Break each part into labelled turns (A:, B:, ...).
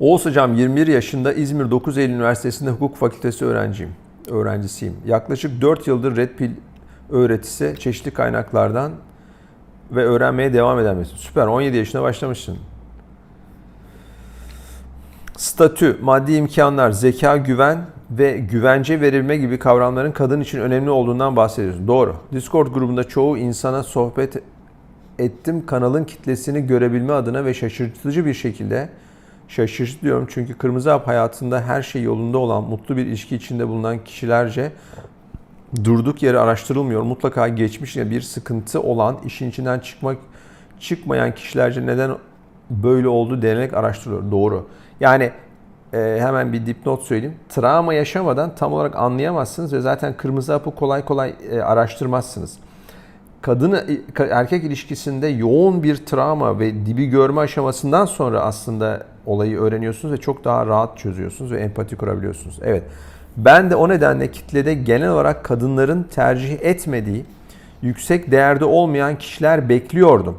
A: Oğuz Hocam 21 yaşında İzmir 9 Eylül Üniversitesi'nde hukuk fakültesi öğrenciyim. Öğrencisiyim. Yaklaşık 4 yıldır Red Pill öğretisi çeşitli kaynaklardan ve öğrenmeye devam eden birisi. Süper 17 yaşında başlamışsın. Statü, maddi imkanlar, zeka, güven ve güvence verilme gibi kavramların kadın için önemli olduğundan bahsediyoruz. Doğru. Discord grubunda çoğu insana sohbet ettim kanalın kitlesini görebilme adına ve şaşırtıcı bir şekilde şaşırtıcı diyorum çünkü Kırmızı Hap hayatında her şey yolunda olan mutlu bir ilişki içinde bulunan kişilerce durduk yere araştırılmıyor. Mutlaka geçmişte bir sıkıntı olan işin içinden çıkmak çıkmayan kişilerce neden böyle oldu denerek araştırılıyor. Doğru. Yani e, hemen bir dipnot söyleyeyim. Travma yaşamadan tam olarak anlayamazsınız ve zaten kırmızı hapı kolay kolay e, araştırmazsınız kadın erkek ilişkisinde yoğun bir travma ve dibi görme aşamasından sonra aslında olayı öğreniyorsunuz ve çok daha rahat çözüyorsunuz ve empati kurabiliyorsunuz. Evet. Ben de o nedenle kitlede genel olarak kadınların tercih etmediği, yüksek değerde olmayan kişiler bekliyordum.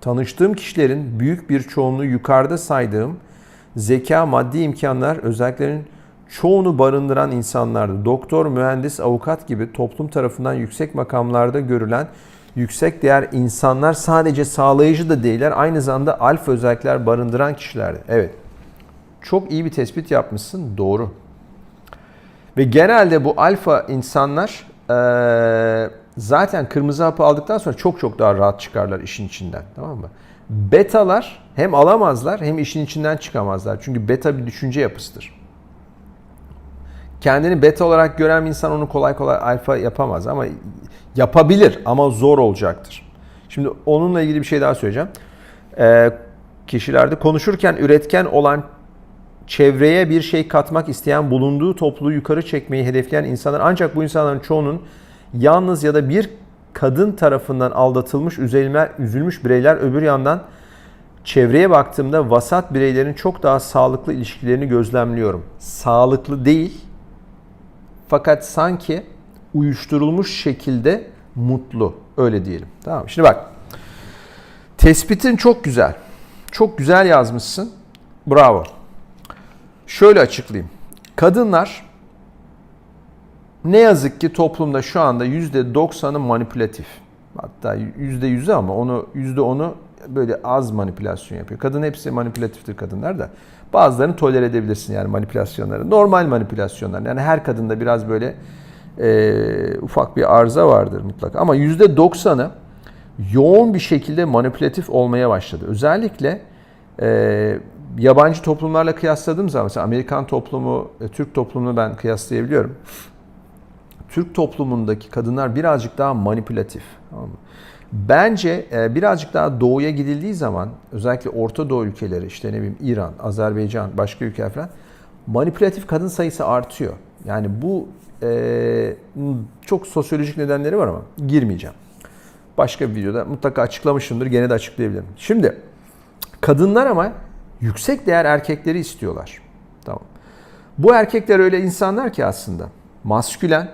A: Tanıştığım kişilerin büyük bir çoğunluğu yukarıda saydığım zeka, maddi imkanlar, özelliklerin çoğunu barındıran insanlardı. Doktor, mühendis, avukat gibi toplum tarafından yüksek makamlarda görülen yüksek değer insanlar sadece sağlayıcı da değiller. Aynı zamanda alfa özellikler barındıran kişilerdi. Evet. Çok iyi bir tespit yapmışsın. Doğru. Ve genelde bu alfa insanlar zaten kırmızı hapı aldıktan sonra çok çok daha rahat çıkarlar işin içinden. Tamam mı? Betalar hem alamazlar hem işin içinden çıkamazlar. Çünkü beta bir düşünce yapısıdır. Kendini beta olarak gören bir insan onu kolay kolay alfa yapamaz ama yapabilir ama zor olacaktır. Şimdi onunla ilgili bir şey daha söyleyeceğim. Ee, kişilerde konuşurken üretken olan çevreye bir şey katmak isteyen bulunduğu topluluğu yukarı çekmeyi hedefleyen insanlar ancak bu insanların çoğunun yalnız ya da bir kadın tarafından aldatılmış, üzülme, üzülmüş bireyler öbür yandan çevreye baktığımda vasat bireylerin çok daha sağlıklı ilişkilerini gözlemliyorum. Sağlıklı değil fakat sanki uyuşturulmuş şekilde mutlu. Öyle diyelim. Tamam Şimdi bak. Tespitin çok güzel. Çok güzel yazmışsın. Bravo. Şöyle açıklayayım. Kadınlar ne yazık ki toplumda şu anda %90'ı manipülatif. Hatta %100'ü ama onu %10'u böyle az manipülasyon yapıyor. Kadın hepsi manipülatiftir kadınlar da. Bazılarını tolere edebilirsin yani manipülasyonları. Normal manipülasyonlar. Yani her kadında biraz böyle e, ufak bir arıza vardır mutlaka. Ama %90'ı yoğun bir şekilde manipülatif olmaya başladı. Özellikle e, yabancı toplumlarla kıyasladığım zaman mesela Amerikan toplumu, e, Türk toplumunu ben kıyaslayabiliyorum. Türk toplumundaki kadınlar birazcık daha manipülatif. Tamam mı? Bence e, birazcık daha doğuya gidildiği zaman özellikle Orta Doğu ülkeleri işte ne bileyim İran, Azerbaycan, başka ülkeler falan manipülatif kadın sayısı artıyor. Yani bu e, çok sosyolojik nedenleri var ama girmeyeceğim. Başka bir videoda mutlaka açıklamışımdır. Gene de açıklayabilirim. Şimdi kadınlar ama yüksek değer erkekleri istiyorlar. Tamam. Bu erkekler öyle insanlar ki aslında maskülen,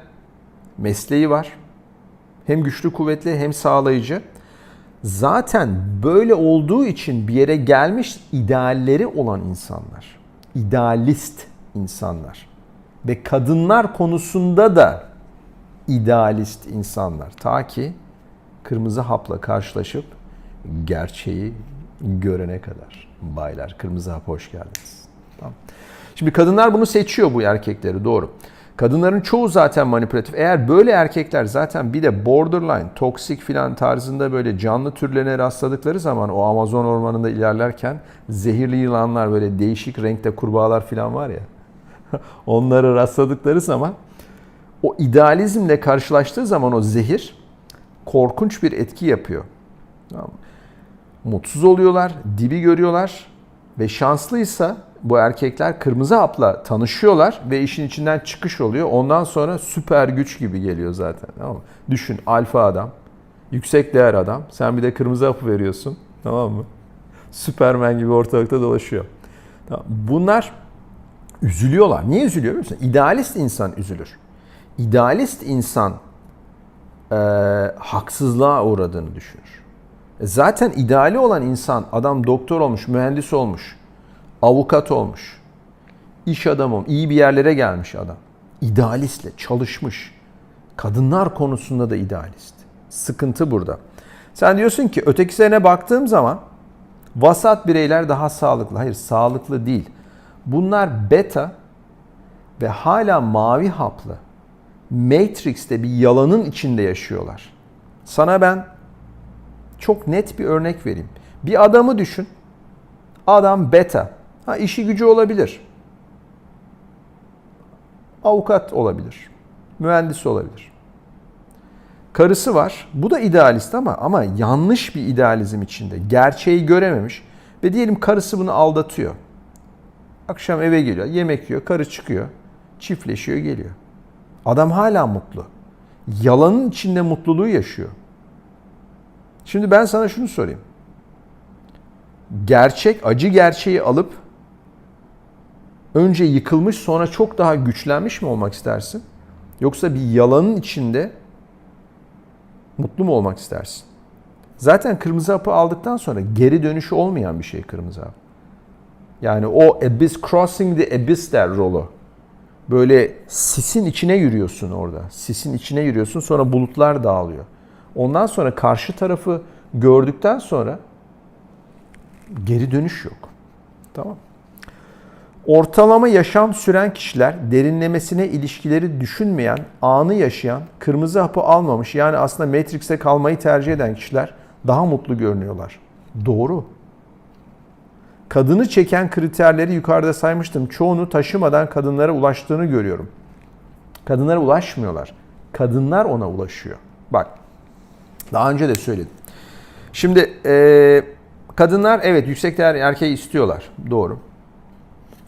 A: mesleği var. Hem güçlü kuvvetli hem sağlayıcı. Zaten böyle olduğu için bir yere gelmiş idealleri olan insanlar. İdealist insanlar ve kadınlar konusunda da idealist insanlar. Ta ki kırmızı hapla karşılaşıp gerçeği görene kadar. Baylar kırmızı hap hoş geldiniz. Tamam. Şimdi kadınlar bunu seçiyor bu erkekleri doğru. Kadınların çoğu zaten manipülatif. Eğer böyle erkekler zaten bir de borderline, toksik filan tarzında böyle canlı türlerine rastladıkları zaman o Amazon ormanında ilerlerken zehirli yılanlar böyle değişik renkte kurbağalar filan var ya. onları rastladıkları zaman o idealizmle karşılaştığı zaman o zehir korkunç bir etki yapıyor. Mutsuz oluyorlar, dibi görüyorlar ve şanslıysa bu erkekler kırmızı hapla tanışıyorlar ve işin içinden çıkış oluyor. Ondan sonra süper güç gibi geliyor zaten. Tamam mı? Düşün alfa adam, yüksek değer adam. Sen bir de kırmızı hapı veriyorsun. Tamam mı? Süpermen gibi ortalıkta dolaşıyor. Tamam. Bunlar üzülüyorlar. Niye üzülüyor biliyor musun? İdealist insan üzülür. İdealist insan e, haksızlığa uğradığını düşünür. E zaten ideali olan insan, adam doktor olmuş, mühendis olmuş, Avukat olmuş. İş adamı, iyi bir yerlere gelmiş adam. İdealistle çalışmış. Kadınlar konusunda da idealist. Sıkıntı burada. Sen diyorsun ki ötekisine baktığım zaman vasat bireyler daha sağlıklı. Hayır, sağlıklı değil. Bunlar beta ve hala mavi haplı. Matrix'te bir yalanın içinde yaşıyorlar. Sana ben çok net bir örnek vereyim. Bir adamı düşün. Adam beta. Ha işi gücü olabilir. Avukat olabilir. Mühendis olabilir. Karısı var. Bu da idealist ama ama yanlış bir idealizm içinde. Gerçeği görememiş ve diyelim karısı bunu aldatıyor. Akşam eve geliyor, yemek yiyor, karı çıkıyor, çiftleşiyor, geliyor. Adam hala mutlu. Yalanın içinde mutluluğu yaşıyor. Şimdi ben sana şunu sorayım. Gerçek, acı gerçeği alıp önce yıkılmış sonra çok daha güçlenmiş mi olmak istersin? Yoksa bir yalanın içinde mutlu mu olmak istersin? Zaten kırmızı hapı aldıktan sonra geri dönüşü olmayan bir şey kırmızı hap. Yani o abyss crossing the abyss der rolu. Böyle sisin içine yürüyorsun orada. Sisin içine yürüyorsun sonra bulutlar dağılıyor. Ondan sonra karşı tarafı gördükten sonra geri dönüş yok. Tamam. Ortalama yaşam süren kişiler derinlemesine ilişkileri düşünmeyen, anı yaşayan, kırmızı hapı almamış yani aslında Matrix'te kalmayı tercih eden kişiler daha mutlu görünüyorlar. Doğru. Kadını çeken kriterleri yukarıda saymıştım. Çoğunu taşımadan kadınlara ulaştığını görüyorum. Kadınlara ulaşmıyorlar. Kadınlar ona ulaşıyor. Bak daha önce de söyledim. Şimdi e, kadınlar evet yüksek değer erkeği istiyorlar. Doğru.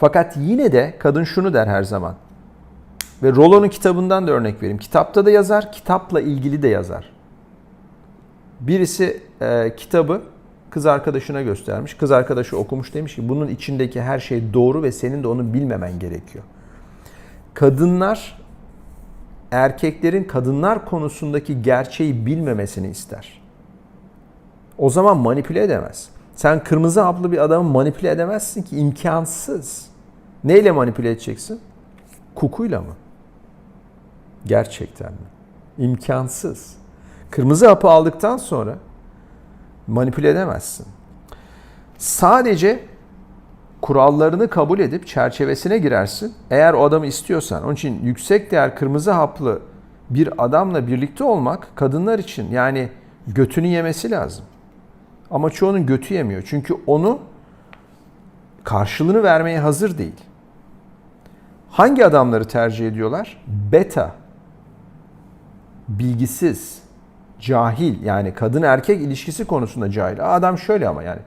A: Fakat yine de kadın şunu der her zaman. Ve Rollo'nun kitabından da örnek vereyim. Kitapta da yazar, kitapla ilgili de yazar. Birisi e, kitabı kız arkadaşına göstermiş. Kız arkadaşı okumuş demiş ki bunun içindeki her şey doğru ve senin de onu bilmemen gerekiyor. Kadınlar erkeklerin kadınlar konusundaki gerçeği bilmemesini ister. O zaman manipüle edemez. Sen kırmızı haplı bir adamı manipüle edemezsin ki imkansız. Neyle manipüle edeceksin? Kukuyla mı? Gerçekten mi? İmkansız. Kırmızı hapı aldıktan sonra manipüle edemezsin. Sadece kurallarını kabul edip çerçevesine girersin. Eğer o adamı istiyorsan. Onun için yüksek değer kırmızı haplı bir adamla birlikte olmak kadınlar için yani götünü yemesi lazım. Ama çoğunun götü yemiyor. Çünkü onu karşılığını vermeye hazır değil. Hangi adamları tercih ediyorlar? Beta. Bilgisiz, cahil yani kadın erkek ilişkisi konusunda cahil. Adam şöyle ama yani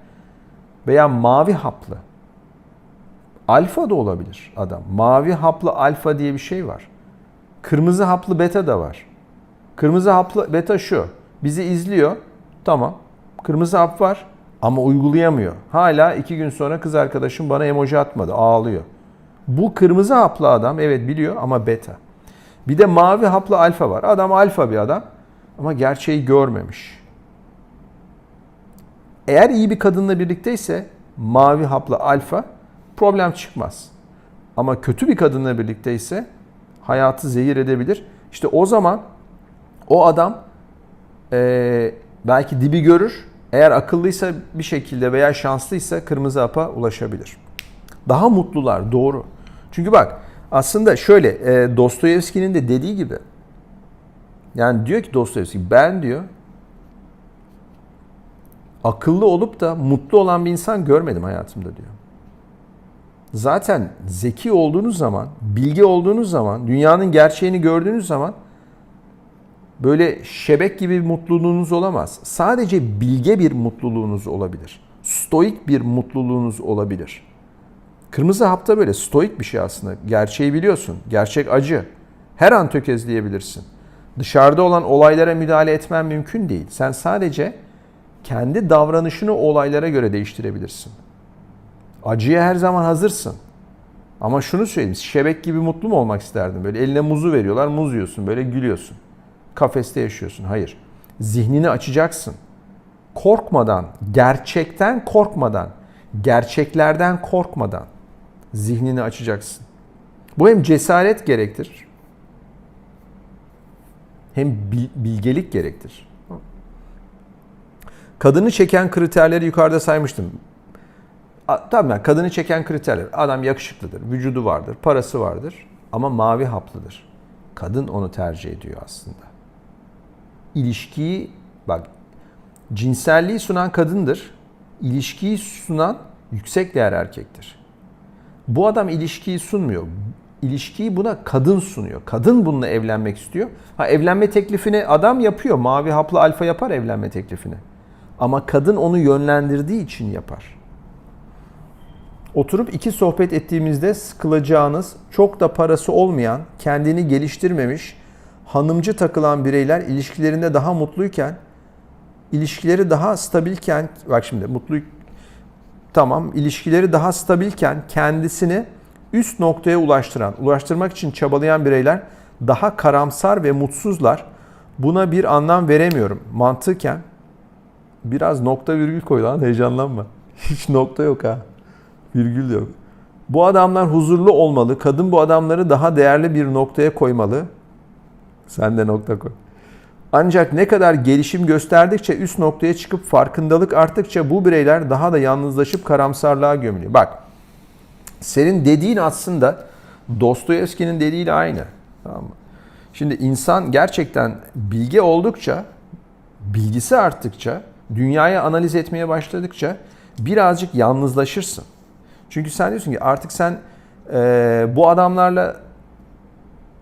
A: veya mavi haplı. Alfa da olabilir adam. Mavi haplı alfa diye bir şey var. Kırmızı haplı beta da var. Kırmızı haplı beta şu. Bizi izliyor. Tamam. Kırmızı hap var ama uygulayamıyor. Hala iki gün sonra kız arkadaşım bana emoji atmadı. Ağlıyor. Bu kırmızı haplı adam evet biliyor ama beta. Bir de mavi haplı alfa var. Adam alfa bir adam ama gerçeği görmemiş. Eğer iyi bir kadınla birlikteyse mavi haplı alfa problem çıkmaz. Ama kötü bir kadınla birlikteyse hayatı zehir edebilir. İşte o zaman o adam e, belki dibi görür. Eğer akıllıysa bir şekilde veya şanslıysa kırmızı hapa ulaşabilir. Daha mutlular doğru. Çünkü bak aslında şöyle e, Dostoyevski'nin de dediği gibi yani diyor ki Dostoyevski ben diyor akıllı olup da mutlu olan bir insan görmedim hayatımda diyor. Zaten zeki olduğunuz zaman, bilgi olduğunuz zaman, dünyanın gerçeğini gördüğünüz zaman böyle şebek gibi bir mutluluğunuz olamaz. Sadece bilge bir mutluluğunuz olabilir. Stoik bir mutluluğunuz olabilir. Kırmızı hapta böyle stoik bir şey aslında. Gerçeği biliyorsun. Gerçek acı. Her an tökezleyebilirsin. Dışarıda olan olaylara müdahale etmen mümkün değil. Sen sadece kendi davranışını olaylara göre değiştirebilirsin. Acıya her zaman hazırsın. Ama şunu söyleyeyim, şebek gibi mutlu mu olmak isterdin? Böyle eline muzu veriyorlar, muz yiyorsun, böyle gülüyorsun. Kafeste yaşıyorsun. Hayır. Zihnini açacaksın. Korkmadan, gerçekten korkmadan, gerçeklerden korkmadan zihnini açacaksın. Bu hem cesaret gerektirir hem bil- bilgelik gerektirir. Kadını çeken kriterleri yukarıda saymıştım. Tamam yani kadını çeken kriterler. Adam yakışıklıdır, vücudu vardır, parası vardır ama mavi haplıdır. Kadın onu tercih ediyor aslında. İlişkiyi bak cinselliği sunan kadındır. İlişkiyi sunan yüksek değer erkektir. Bu adam ilişkiyi sunmuyor. İlişkiyi buna kadın sunuyor. Kadın bununla evlenmek istiyor. Ha evlenme teklifini adam yapıyor. Mavi haplı alfa yapar evlenme teklifini. Ama kadın onu yönlendirdiği için yapar. Oturup iki sohbet ettiğimizde sıkılacağınız, çok da parası olmayan, kendini geliştirmemiş, hanımcı takılan bireyler ilişkilerinde daha mutluyken, ilişkileri daha stabilken, bak şimdi mutlu tamam ilişkileri daha stabilken kendisini üst noktaya ulaştıran, ulaştırmak için çabalayan bireyler daha karamsar ve mutsuzlar. Buna bir anlam veremiyorum. Mantıken biraz nokta virgül koy lan heyecanlanma. Hiç nokta yok ha. Virgül yok. Bu adamlar huzurlu olmalı. Kadın bu adamları daha değerli bir noktaya koymalı. Sen de nokta koy. Ancak ne kadar gelişim gösterdikçe üst noktaya çıkıp farkındalık arttıkça bu bireyler daha da yalnızlaşıp karamsarlığa gömülüyor. Bak senin dediğin aslında Dostoyevski'nin dediğiyle aynı. Tamam mı? Şimdi insan gerçekten bilge oldukça, bilgisi arttıkça, dünyayı analiz etmeye başladıkça birazcık yalnızlaşırsın. Çünkü sen diyorsun ki artık sen e, bu adamlarla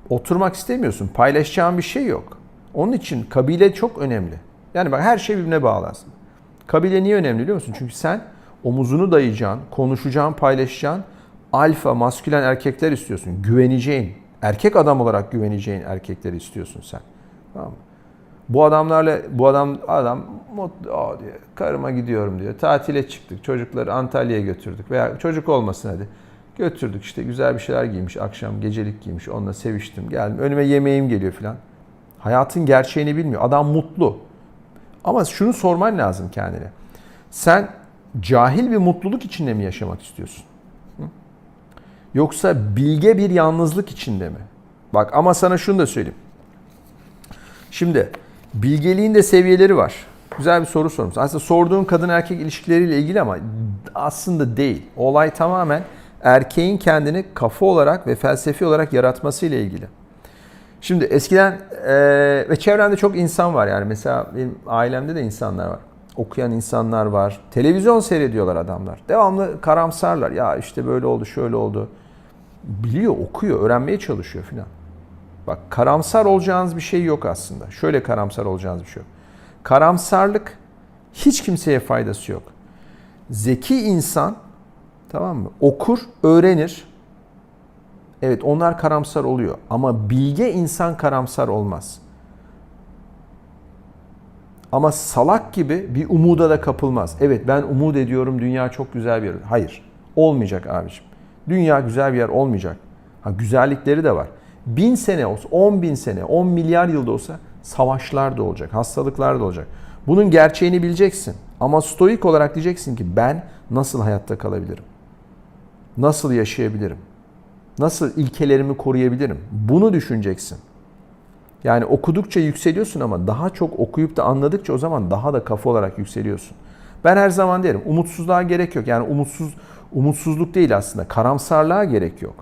A: oturmak istemiyorsun. Paylaşacağın bir şey yok. Onun için kabile çok önemli. Yani bak her şey birbirine bağlı. Kabile niye önemli biliyor musun? Çünkü sen omuzunu dayayacağın, konuşacağın, paylaşacağın alfa, maskülen erkekler istiyorsun. Güveneceğin, erkek adam olarak güveneceğin erkekleri istiyorsun sen. Tamam mı? Bu adamlarla, bu adam adam mutlu diyor, karıma gidiyorum diyor. Tatile çıktık, çocukları Antalya'ya götürdük veya çocuk olmasın hadi. Götürdük işte güzel bir şeyler giymiş, akşam gecelik giymiş, onunla seviştim, geldim. Önüme yemeğim geliyor filan. Hayatın gerçeğini bilmiyor. Adam mutlu. Ama şunu sorman lazım kendine. Sen cahil bir mutluluk içinde mi yaşamak istiyorsun? Yoksa bilge bir yalnızlık içinde mi? Bak ama sana şunu da söyleyeyim. Şimdi bilgeliğin de seviyeleri var. Güzel bir soru sormuş. Aslında sorduğun kadın erkek ilişkileriyle ilgili ama aslında değil. Olay tamamen erkeğin kendini kafa olarak ve felsefi olarak yaratmasıyla ilgili. Şimdi eskiden e, ve çevremde çok insan var yani mesela benim ailemde de insanlar var. Okuyan insanlar var. Televizyon seyrediyorlar adamlar. Devamlı karamsarlar. Ya işte böyle oldu, şöyle oldu. Biliyor, okuyor, öğrenmeye çalışıyor filan. Bak karamsar olacağınız bir şey yok aslında. Şöyle karamsar olacağınız bir şey yok. Karamsarlık hiç kimseye faydası yok. Zeki insan tamam mı? Okur, öğrenir. Evet onlar karamsar oluyor ama bilge insan karamsar olmaz. Ama salak gibi bir umuda da kapılmaz. Evet ben umut ediyorum dünya çok güzel bir yer. Hayır olmayacak abiciğim. Dünya güzel bir yer olmayacak. Ha, güzellikleri de var. Bin sene olsa, on bin sene, on milyar yılda olsa savaşlar da olacak, hastalıklar da olacak. Bunun gerçeğini bileceksin. Ama stoik olarak diyeceksin ki ben nasıl hayatta kalabilirim? Nasıl yaşayabilirim? Nasıl ilkelerimi koruyabilirim? Bunu düşüneceksin. Yani okudukça yükseliyorsun ama daha çok okuyup da anladıkça o zaman daha da kafa olarak yükseliyorsun. Ben her zaman derim umutsuzluğa gerek yok. Yani umutsuz umutsuzluk değil aslında. Karamsarlığa gerek yok.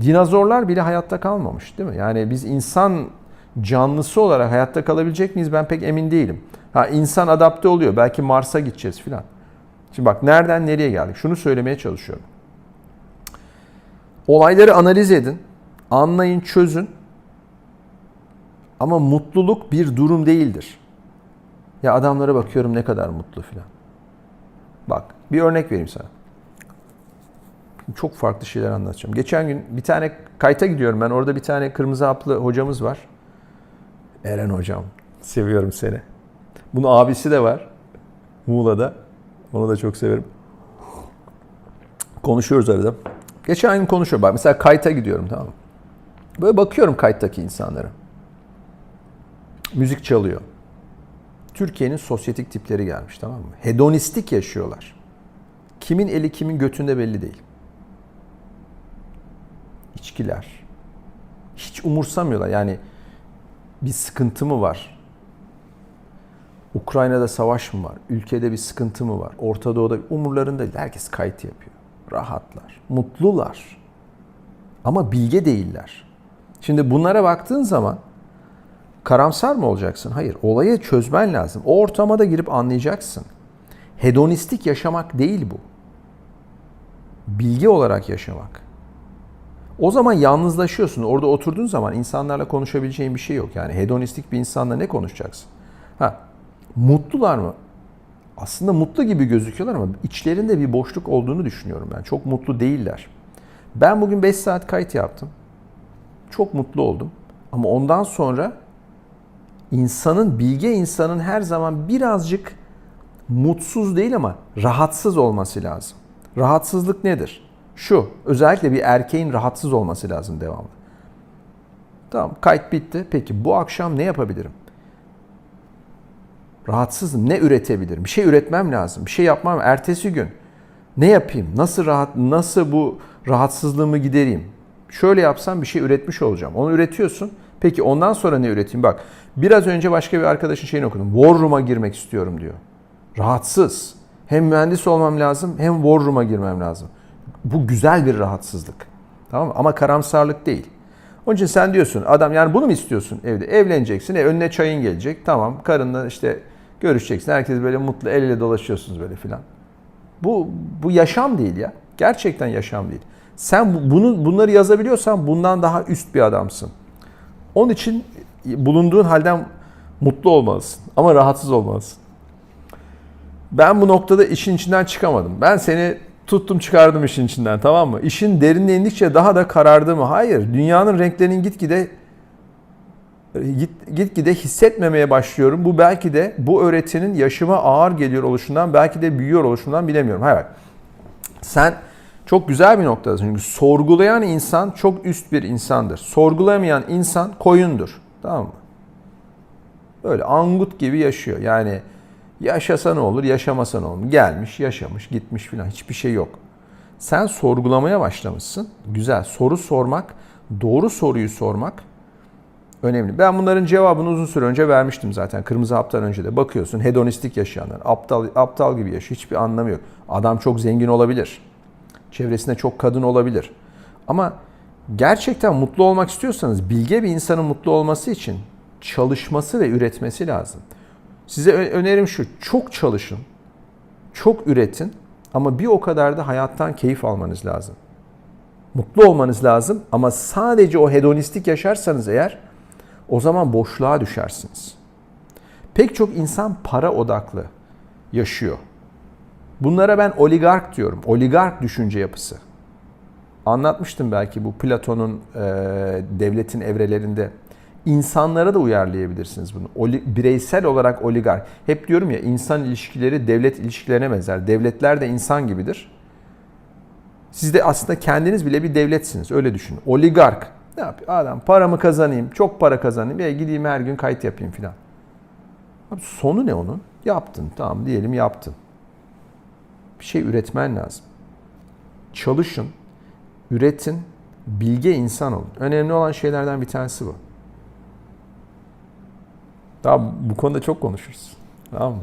A: Dinozorlar bile hayatta kalmamış değil mi? Yani biz insan canlısı olarak hayatta kalabilecek miyiz ben pek emin değilim. Ha insan adapte oluyor. Belki Mars'a gideceğiz filan. Şimdi bak nereden nereye geldik? Şunu söylemeye çalışıyorum. Olayları analiz edin, anlayın, çözün. Ama mutluluk bir durum değildir. Ya adamlara bakıyorum ne kadar mutlu filan. Bak bir örnek vereyim sana. Çok farklı şeyler anlatacağım. Geçen gün bir tane kayta gidiyorum ben. Orada bir tane kırmızı haplı hocamız var. Eren hocam. Seviyorum seni. Bunun abisi de var. Muğla'da. Onu da çok severim. Konuşuyoruz arada. Geçen gün konuşuyor. Bak mesela kayta gidiyorum tamam mı? Böyle bakıyorum kayıttaki insanlara. Müzik çalıyor. Türkiye'nin sosyetik tipleri gelmiş tamam mı? Hedonistik yaşıyorlar. kimin eli kimin götünde belli değil. İçkiler. Hiç umursamıyorlar. Yani bir sıkıntı mı var? Ukrayna'da savaş mı var? Ülkede bir sıkıntı mı var? Orta Doğu'da umurlarında değil. Herkes kayıt yapıyor. Rahatlar. Mutlular. Ama bilge değiller. Şimdi bunlara baktığın zaman karamsar mı olacaksın? Hayır. Olayı çözmen lazım. O ortama da girip anlayacaksın. Hedonistik yaşamak değil bu. Bilgi olarak yaşamak. O zaman yalnızlaşıyorsun. Orada oturduğun zaman insanlarla konuşabileceğin bir şey yok. Yani hedonistik bir insanla ne konuşacaksın? Ha, mutlular mı? Aslında mutlu gibi gözüküyorlar ama içlerinde bir boşluk olduğunu düşünüyorum ben. Çok mutlu değiller. Ben bugün 5 saat kayıt yaptım. Çok mutlu oldum. Ama ondan sonra insanın, bilge insanın her zaman birazcık mutsuz değil ama rahatsız olması lazım. Rahatsızlık nedir? Şu, özellikle bir erkeğin rahatsız olması lazım devamlı. Tamam, kayıt bitti. Peki bu akşam ne yapabilirim? Rahatsızım. Ne üretebilirim? Bir şey üretmem lazım. Bir şey yapmam. Ertesi gün ne yapayım? Nasıl rahat nasıl bu rahatsızlığımı gidereyim? Şöyle yapsam bir şey üretmiş olacağım. Onu üretiyorsun. Peki ondan sonra ne üreteyim? Bak biraz önce başka bir arkadaşın şeyini okudum. War Room'a girmek istiyorum diyor. Rahatsız. Hem mühendis olmam lazım hem War Room'a girmem lazım. Bu güzel bir rahatsızlık. Tamam mı? Ama karamsarlık değil. Onun için sen diyorsun adam yani bunu mu istiyorsun evde? Evleneceksin. E, önüne çayın gelecek. Tamam karınla işte görüşeceksin. Herkes böyle mutlu el ele dolaşıyorsunuz böyle filan. Bu bu yaşam değil ya. Gerçekten yaşam değil. Sen bu- bunu bunları yazabiliyorsan bundan daha üst bir adamsın. Onun için bulunduğun halden mutlu olmalısın ama rahatsız olmalısın. Ben bu noktada işin içinden çıkamadım. Ben seni tuttum çıkardım işin içinden tamam mı? İşin derinine daha da karardı mı? Hayır. Dünyanın renklerinin gitgide git, gitgide hissetmemeye başlıyorum. Bu belki de bu öğretinin yaşıma ağır geliyor oluşundan belki de büyüyor oluşundan bilemiyorum. Hayır. Sen çok güzel bir noktadasın. Çünkü sorgulayan insan çok üst bir insandır. Sorgulamayan insan koyundur. Tamam mı? Böyle angut gibi yaşıyor. Yani yaşasa ne olur, yaşamasa ne olur. Gelmiş, yaşamış, gitmiş filan. Hiçbir şey yok. Sen sorgulamaya başlamışsın. Güzel. Soru sormak, doğru soruyu sormak önemli. Ben bunların cevabını uzun süre önce vermiştim zaten. Kırmızı haptan önce de. Bakıyorsun hedonistik yaşayanlar, aptal aptal gibi yaşıyor. Hiçbir anlamı yok. Adam çok zengin olabilir. Çevresinde çok kadın olabilir. Ama gerçekten mutlu olmak istiyorsanız bilge bir insanın mutlu olması için çalışması ve üretmesi lazım. Size önerim şu. Çok çalışın. Çok üretin ama bir o kadar da hayattan keyif almanız lazım. Mutlu olmanız lazım ama sadece o hedonistik yaşarsanız eğer o zaman boşluğa düşersiniz. Pek çok insan para odaklı yaşıyor. Bunlara ben oligark diyorum. Oligark düşünce yapısı. Anlatmıştım belki bu Platon'un e, devletin evrelerinde. İnsanlara da uyarlayabilirsiniz bunu. Oli, bireysel olarak oligark. Hep diyorum ya insan ilişkileri devlet ilişkilerine benzer. Devletler de insan gibidir. Siz de aslında kendiniz bile bir devletsiniz. Öyle düşünün. Oligark. Ne yapıyor? Adam paramı kazanayım, çok para kazanayım. Ya gideyim her gün kayıt yapayım filan. Sonu ne onun? Yaptın. Tamam diyelim yaptın. Bir şey üretmen lazım. Çalışın, üretin, bilge insan olun. Önemli olan şeylerden bir tanesi bu. Daha bu konuda çok konuşuruz. Tamam mı?